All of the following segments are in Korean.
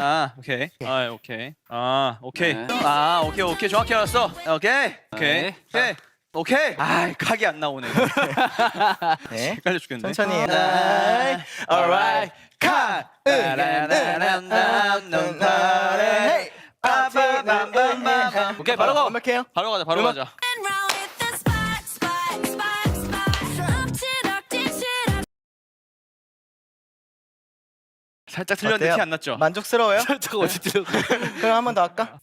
아 오케이 아 오케이 아 오케이 네. 아 오케이 오케이 정확히 알았어 오케이 오케이 네. 오케이 오케이 아 각이 안 나오네 네. 헷갈려 죽겠네 천천히. 아, alright, cut. 헤이. 오케이 바로 가 완벽해요. 바로 가자 바로. 가자 살짝 틀렸는데? 티 안 났죠? 만족스러워요? 살짝 어디 들어? 그럼 한 번 더 할까?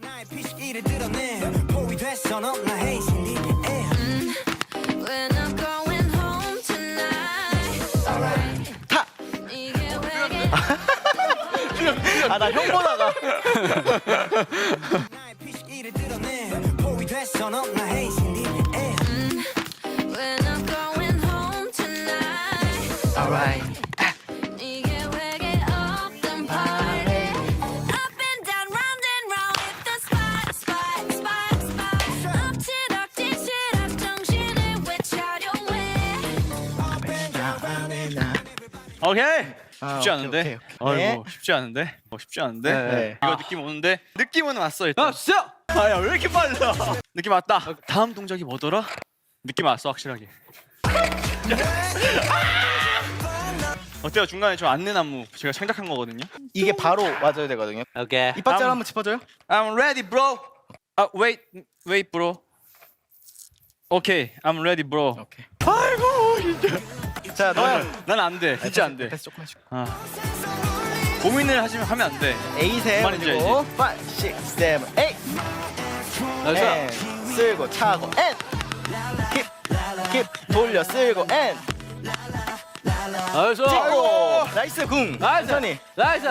나의 피식기를 드러내 포위 됐어 넌나 헤이신이 When I'm going home tonight. 타. 이게 왜아나 형 보다가. 나의 피식기를 드러내 포위 됐어 넌나 헤 오케이. 아, 쉽지 오케이, 않은데? 오케이, 오케이. 아이고 쉽지 않은데? 어, 쉽지 않은데? 네. 이거 느낌 오는데? 느낌은 왔어 일단. 아 진짜? 아야 왜 이렇게 빨라? 느낌 왔다. 다음 동작이 뭐더라? 느낌 왔어 확실하게. 어때요? 중간에 저 안내 안무 제가 창작한 거거든요. 이게 바로 맞아야 되거든요. 오케이. 다음. 한번 짚어줘요. I'm ready bro. 아 wait wait bro. 오케이. I'm ready bro. 오케이. 아이고 진짜 자 너야. 난 안 돼 진짜 안 돼 패스 조금 해줘. 아. 고민을 하시면 하면 안 돼 에이세 말인지 그리고 5, 6, 7, 8. 나이스. 앤 쓸고 차고 앤. 킵, 킵 돌려 쓸고 앤. 나이스. 찍고 나이스 궁. 나이스. 천천히 나이스.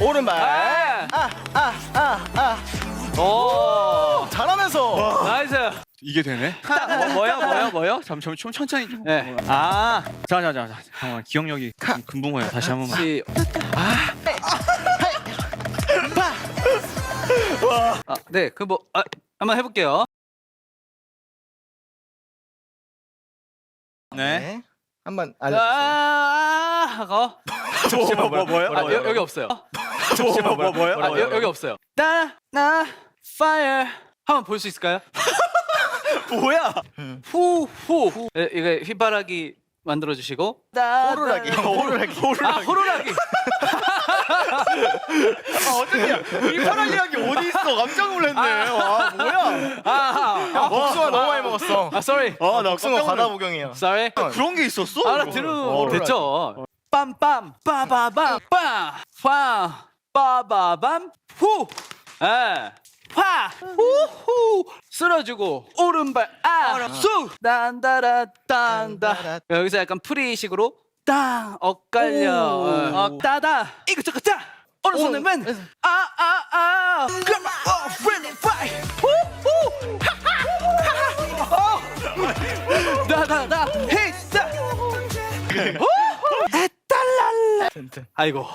오른발. 아. 아, 아, 아, 아. 오. 잘하면서. 나이스. 이게 되네? 뭐, 뭐요 뭐요 뭐요? 잠시만 좀 천천히 좀. 네. 아, 자자자 자. 잠깐만 기억력이 금- 금붕어요. 다시 한 번만. 시. 아, 네, 그 뭐 아, 한번 해볼게요. 네. 한번 아, 알려주세요. 아, 하고. 뭐, 뭐, 뭐요? 아, 여, 여기 없어요. 뭐, 뭐, 뭐요? 아, 여, 여기 없어요. 나나 fire. 한번 볼 수 있을까요? 뭐야? 후후. 네, 이거 휘바라기 만들어 주시고. 호루라기. 호루라기. 아, 호루라기. 아, 어떻게 이 이야기 어디 있어? 깜짝 놀랐네. 와, 뭐야? 아, 야, 복숭아 너무 많이 먹었어. 아, sorry. 아, 나 복숭아 깜짝 과다 놀랐 복용이에요. sorry. 그런 게 있었어? 알아들어 어, 됐죠. 빰빰 빠바밤 빵화 빠바밤 후. 에. 화 후후 쓸어주고 오른발 아쑥. 단다라 단다. 여기서 약간 프리식으로 땅 엇갈려. 오. 어, 따다. 이거 저거 짜 오른손은 맨 아아아. 그럼 어 프렌드 파이 후후 다다다. 헤이스타 후후. 에딸랄라. 튼튼. 아이고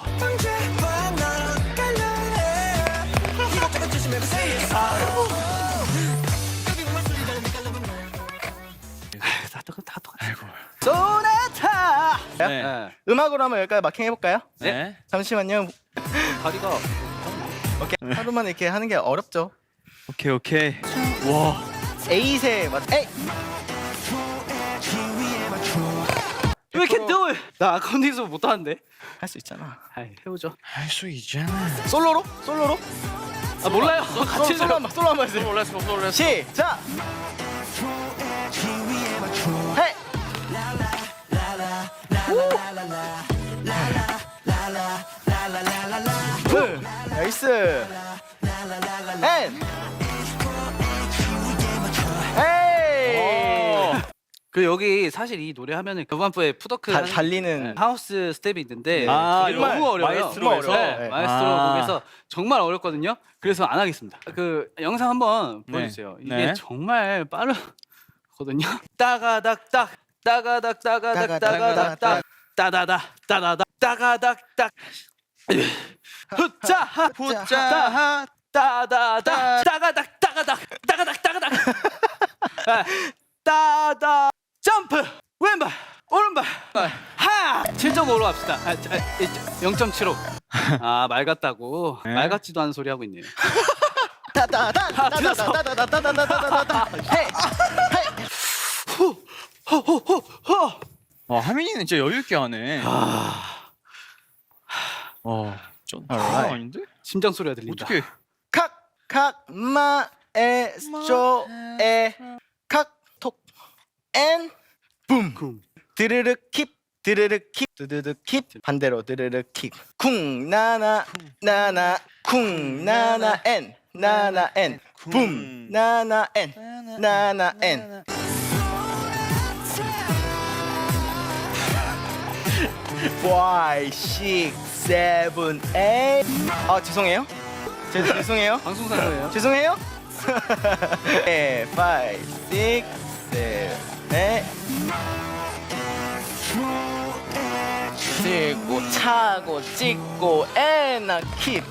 네. 네. 음악으로 한번 여기까지 마킹 해볼까요? 네. 잠시만요. 다리가 오케이. 하루만 이렇게 하는 게 어렵죠. 오케이, 오케이. 와. 에이세 맞. 에이. We can do it 나 컨디션 못 하는데 할 수 있잖아. 아이 해보죠 할 수 있잖아. 솔로로? 솔로로? 아 몰라요 솔로, 같이 솔로 한번 솔로 한번 해주세요. 놀랐어, 놀랐어. 시작. 나이스. 에이. 그 여기 사실 이 노래 하면은 교반부에 푸더크 다- 하는- 달리는 네, 하우스 스텝이 있는데 아, 정말 너무 어려워요. 마에스트로에서? 네, 네. 마에스트로 아. 곡에서 정말 어렵거든요. 그래서 안 하겠습니다. 그 영상 한번 네. 보여주세요. 이게 네. 정말 빠르거든요. 따가닥 딱 따가닥 따가닥 따가닥, 따가닥 따 다다 따다다 따가닥딱 후짜 후짜 따다다 따가닥 따가닥 따가닥 따가닥. 아, 따다. 점프 왼발 오른발. 하 7.5로 합시다. 아, 아, 0.75 아말 같다고. 네. 말 같지도 않은 소리 하고 있네요. 따다다 들었어. 따다다다다다다다다다다 헤이 허허허허. 어, 하민이는 진짜 여유 있게 하네. 어, 좀 Alright. 아닌데? 심장 소리가 들린다. 어떻게? 칵 칵 마에스조에 칵톡 앤붐 쿵. 드르르 킵 드르르 킵 드르르 킵 반대로 드르르 킵 쿵 나나 나나 쿵 나나 엔 나나 엔 붐 나나 엔 나나 엔 Five, six, seven, eight. 아 죄송해요. 제 죄송해요. 방송사고예요. 죄송해요. 네, five, six, seven, eight. 들고 차고 찍고 에나 킵.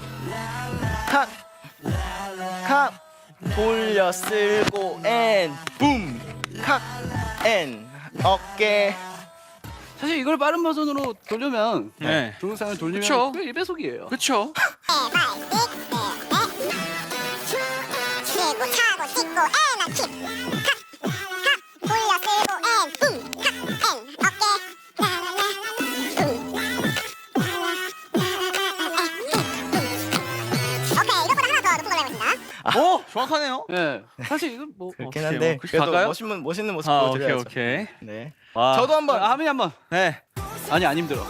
칵, 칵. 돌려 쓸고 엔 붐. 칵, 엔 어깨. 사실 이걸 빠른 버전으로 돌려면 네. 동영상을 돌리면 그쵸. 그 1배속이에요. 그쵸? 찍고 애나 킵 오! 정확하네요. 예. 사실 이건 뭐 그렇긴. 한데 그렇게 그래도 갈까요? 멋있는 멋있는 모습 아, 보여드려야죠. 오케이, 오케이. 네. 와. 저도 한번 아, 하민이 한번. 네. 아니 안 힘들어.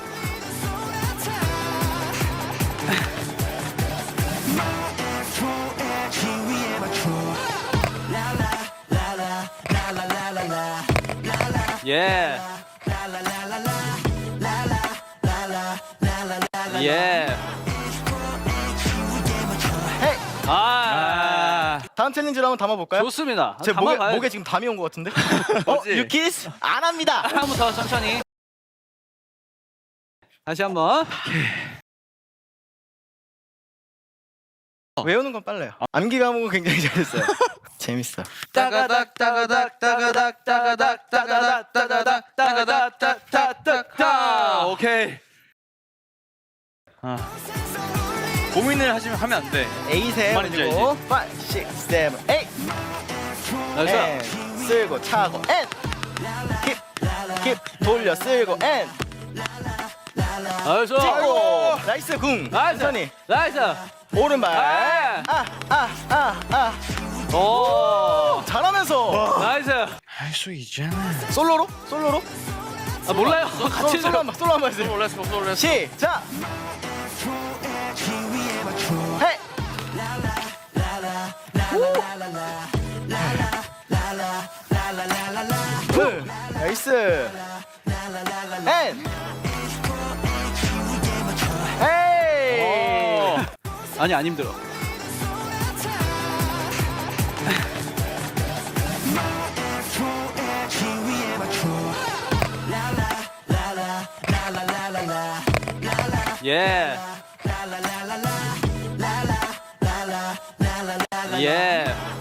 예. 예. 다음 챌린지로 한번 담아볼까요? 좋습니다. 제 목에. 목에 지금 담이 온 것 같은데? 어? 뭐지? 유키스? 안 합니다! 더 천천히. 다시 한번. 외우는 건 빨라요. 암기 과목은 굉장히 잘했어요. 재밌어. 따가닥 따가닥 따가닥 따가닥 따가닥 따가닥 따가닥 따따따따 오케이 아 고민을 하시면 하면 안 돼 에잇에 말인지 그리고 5, 6, 7, 8 여기서 엔 쓸고 차고 엔 킵! 킵! 돌려 쓸고 엔 여기서 찍고 나이스 궁 나이스. 천천히 나이스. 오른발 아. 아 아 아아 오. 잘하면서 나이스. 할수 있잖아 솔로로? 솔로로? 아 몰라요. 같이 솔로 한번 솔로 한번 해주세요 솔로 렛츠고 시작 우! 나이스 엔 에이 아니 안 힘들어. 예. Yeah.